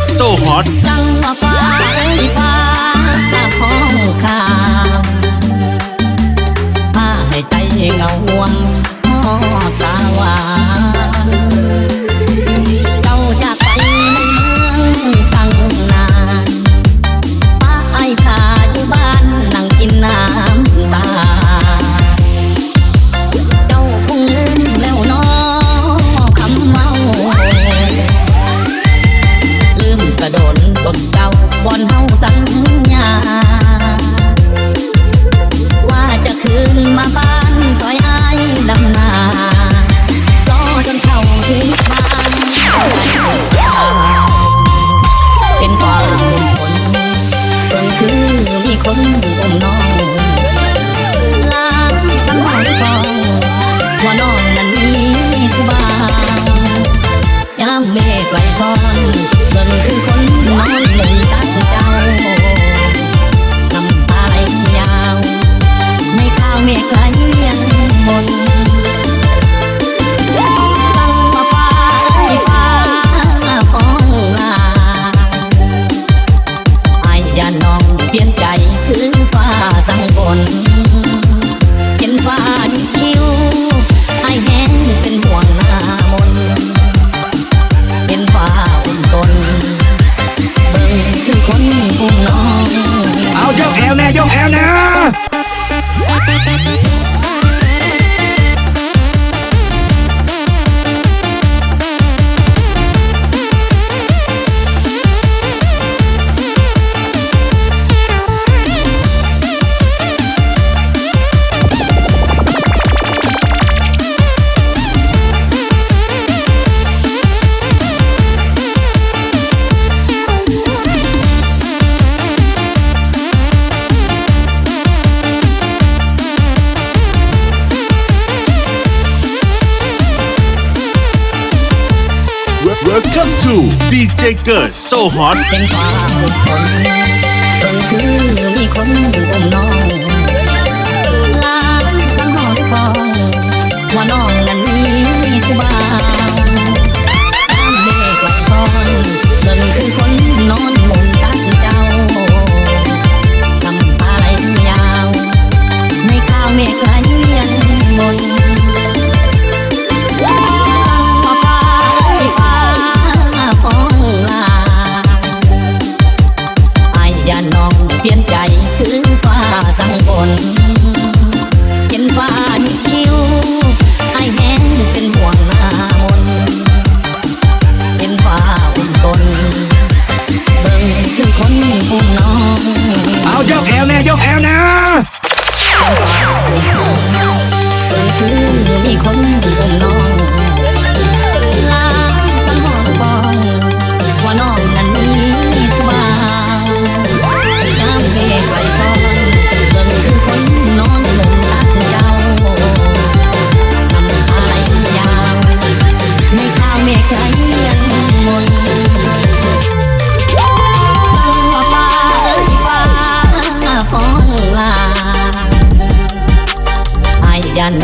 So hot. คนอมนองลางหอยฟองว่านองนั้นมีผู้บ่าวยามเมฆไหซ้อน Welcome to DJ เกิด So Hot เป็นความคนคนคือมีคนอยู่บนนอง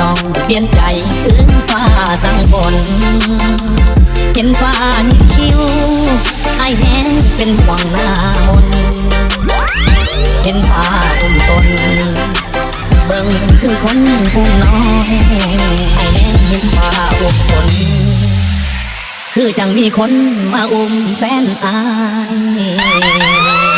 น้องเปลี่ยนใจขึ้นฟ้าสังบนเห็นฟ้ามีคิ้วไอแห้งเป็นห่วงหน้ามนเห็นฟ้าอุ้มตนเบิ่งคือคนผู้น้อยไอแห้งเห็นฟ้าอุ้มตนคือจังมีคนมาอุ้มแฟนอาย